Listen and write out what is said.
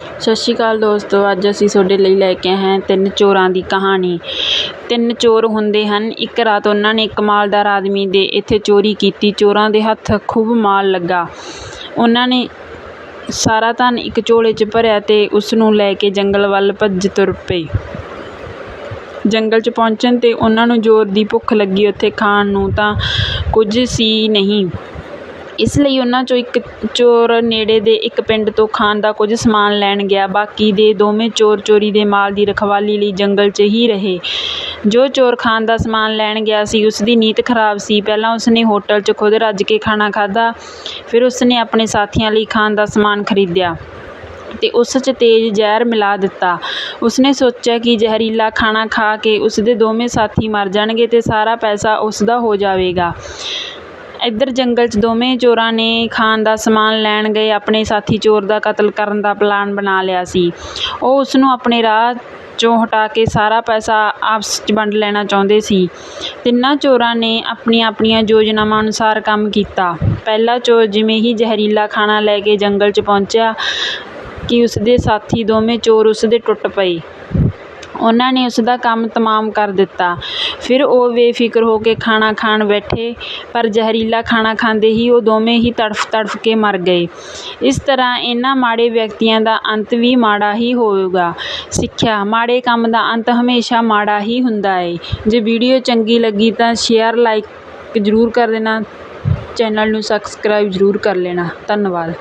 ਸਤਿ ਸ਼੍ਰੀ ਅਕਾਲ ਦੋਸਤੋ, ਅੱਜ ਅਸੀਂ ਤੁਹਾਡੇ ਲਈ ਲੈ ਕੇ ਆਏ ਹਾਂ ਤਿੰਨ ਚੋਰਾਂ ਦੀ ਕਹਾਣੀ। ਤਿੰਨ ਚੋਰ ਹੁੰਦੇ ਹਨ, ਇੱਕ ਰਾਤ ਉਹਨਾਂ ਨੇ ਇੱਕ ਮਾਲਦਾਰ ਆਦਮੀ ਦੇ ਇੱਥੇ ਚੋਰੀ ਕੀਤੀ, ਚੋਰਾਂ ਦੇ ਹੱਥ ਖੂਬ ਮਾਲ ਲੱਗਾ। ਉਹਨਾਂ ਨੇ ਸਾਰਾ ਧਨ ਇੱਕ ਝੋਲੇ 'ਚ ਭਰਿਆ ਅਤੇ ਉਸ ਨੂੰ ਲੈ ਕੇ ਜੰਗਲ ਵੱਲ ਭੱਜ ਤੁਰ ਪਏ। ਜੰਗਲ 'ਚ ਪਹੁੰਚਣ 'ਤੇ ਉਹਨਾਂ ਨੂੰ ਜ਼ੋਰ ਦੀ ਭੁੱਖ ਲੱਗੀ ਉੱਥੇ ਖਾਣ ਨੂੰ ਤਾਂ ਕੁਝ ਸੀ ਨਹੀਂ। ਇਸ ਲਈ ਉਹਨਾਂ 'ਚੋਂ ਇੱਕ ਚੋਰ ਨੇੜੇ ਦੇ ਇੱਕ ਪਿੰਡ ਤੋਂ ਖਾਣ ਦਾ ਕੁਝ ਸਮਾਨ ਲੈਣ ਗਿਆ। ਬਾਕੀ ਦੇ ਦੋਵੇਂ ਚੋਰ ਚੋਰੀ ਦੇ ਮਾਲ ਦੀ ਰਖਵਾਲੀ ਲਈ ਜੰਗਲ 'ਚ ਹੀ ਰਹੇ। ਜੋ ਚੋਰ ਖਾਣ ਦਾ ਸਮਾਨ ਲੈਣ ਗਿਆ ਸੀ ਉਸ ਦੀ ਨੀਤ ਖਰਾਬ ਸੀ। ਪਹਿਲਾਂ ਉਸਨੇ ਹੋਟਲ 'ਚ ਖੁਦ ਰੱਜ ਕੇ ਖਾਣਾ ਖਾਧਾ, ਫਿਰ ਉਸਨੇ ਆਪਣੇ ਸਾਥੀਆਂ ਲਈ ਖਾਣ ਦਾ ਸਮਾਨ ਖਰੀਦਿਆ ਅਤੇ ਉਸ 'ਚ ਤੇਜ਼ ਜ਼ਹਿਰ ਮਿਲਾ ਦਿੱਤਾ। ਉਸਨੇ ਸੋਚਿਆ ਕਿ ਜ਼ਹਿਰੀਲਾ ਖਾਣਾ ਖਾ ਕੇ ਉਸਦੇ ਦੋਵੇਂ ਸਾਥੀ ਮਰ ਜਾਣਗੇ ਅਤੇ ਸਾਰਾ ਪੈਸਾ ਉਸਦਾ ਹੋ ਜਾਵੇਗਾ। ਇੱਧਰ ਜੰਗਲ 'ਚ ਦੋਵੇਂ ਚੋਰਾਂ ਨੇ ਖਾਣ ਦਾ ਸਮਾਨ ਲੈਣ ਗਏ, ਆਪਣੇ ਸਾਥੀ ਚੋਰ ਦਾ ਕਤਲ ਕਰਨ ਦਾ ਪਲਾਨ ਬਣਾ ਲਿਆ ਸੀ। ਉਹ ਉਸਨੂੰ ਆਪਣੇ ਰਾਹ 'ਚੋਂ ਹਟਾ ਕੇ ਸਾਰਾ ਪੈਸਾ ਆਪਸ 'ਚ ਵੰਡ ਲੈਣਾ ਚਾਹੁੰਦੇ ਸੀ। ਤਿੰਨਾਂ ਚੋਰਾਂ ਨੇ ਆਪਣੀਆਂ ਆਪਣੀਆਂ ਯੋਜਨਾਵਾਂ ਅਨੁਸਾਰ ਕੰਮ ਕੀਤਾ। ਪਹਿਲਾ ਚੋਰ ਜਿਵੇਂ ਹੀ ਜ਼ਹਿਰੀਲਾ ਖਾਣਾ ਲੈ ਕੇ ਜੰਗਲ 'ਚ ਪਹੁੰਚਿਆ ਕਿ ਉਸਦੇ ਸਾਥੀ ਦੋਵੇਂ ਚੋਰ ਉਸਦੇ ਟੁੱਟ ਪਏ। ਉਹਨਾਂ ਨੇ ਉਸ ਦਾ ਕੰਮ ਤਮਾਮ ਕਰ ਦਿੱਤਾ। ਫਿਰ ਉਹ ਬੇਫਿਕਰ ਹੋ ਕੇ ਖਾਣਾ ਖਾਣ ਬੈਠੇ, ਪਰ ਜ਼ਹਿਰੀਲਾ ਖਾਣਾ ਖਾਂਦੇ ਹੀ ਉਹ ਦੋਵੇਂ ਹੀ ਤੜਫ ਤੜਫ ਕੇ ਮਰ ਗਏ। ਇਸ ਤਰ੍ਹਾਂ ਇਹਨਾਂ ਮਾੜੇ ਵਿਅਕਤੀਆਂ ਦਾ ਅੰਤ ਵੀ ਮਾੜਾ ਹੀ ਹੋਵੇਗਾ ਸਿੱਖਿਆ, ਮਾੜੇ ਕੰਮ ਦਾ ਅੰਤ ਹਮੇਸ਼ਾ ਮਾੜਾ ਹੀ ਹੁੰਦਾ ਹੈ ਜੇ ਵੀਡੀਓ ਚੰਗੀ ਲੱਗੀ ਤਾਂ ਸ਼ੇਅਰ, ਲਾਈਕ ਜ਼ਰੂਰ ਕਰ ਦੇਣਾ। ਚੈਨਲ ਨੂੰ ਸਬਸਕ੍ਰਾਈਬ ਜ਼ਰੂਰ ਕਰ ਲੈਣਾ। ਧੰਨਵਾਦ।